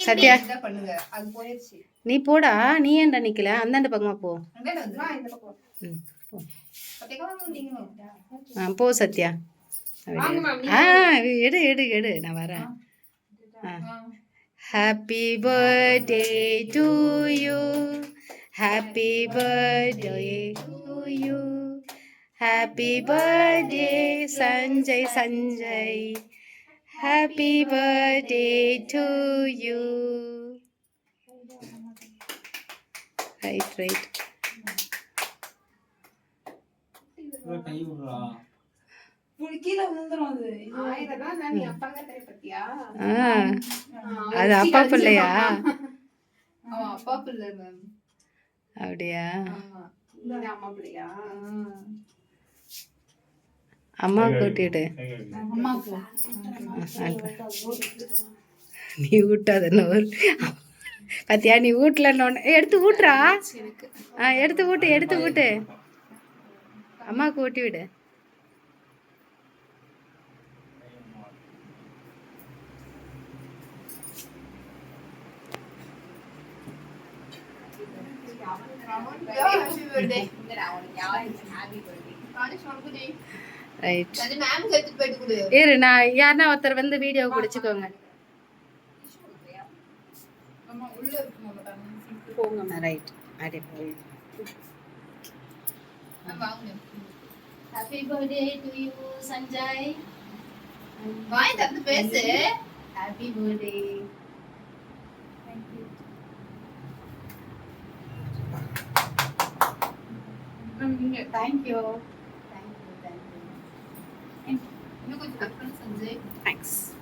சத்யா? நீ போடா. நீ ஏன்டா நிக்கல? அந்தாண்ட பக்கமா போ. ஆ போ சத்யா. ஆ எடு எடு எடு. நான் வரேன். Happy birthday to you happy birthday to you happy birthday Sanjay Sanjay happy birthday to you right right அது. அப்பா பிள்ளையா? அவன் அப்பா பிள்ளை மேம். அப்படியா? அம்மா பிள்ளையா? அம்மா கூட்டிடு. கை கழுவி. அம்மா போ நீ ஊட்டாத பாத்தியா நீ ஊட்டலன்னு எடுத்து ஊட்டுறா. ஆ எடுத்து ஊட்டு எடுத்து ஊட்டு. அம்மாவுக்கு ஊட்டி விடு. ஹாப்பி பர்த்டே ரைட் இரு நான் யாருன்னா ஒருத்தர் வந்து வீடியோ பிடிச்சிக்கோங்க அம்மா உள்ள இருக்குமா மேடம் போங்க ரைட் அப்படியே போய். Happy birthday to you Sanjay வாய் தந்து பேசு. Happy birthday thank you Thanks.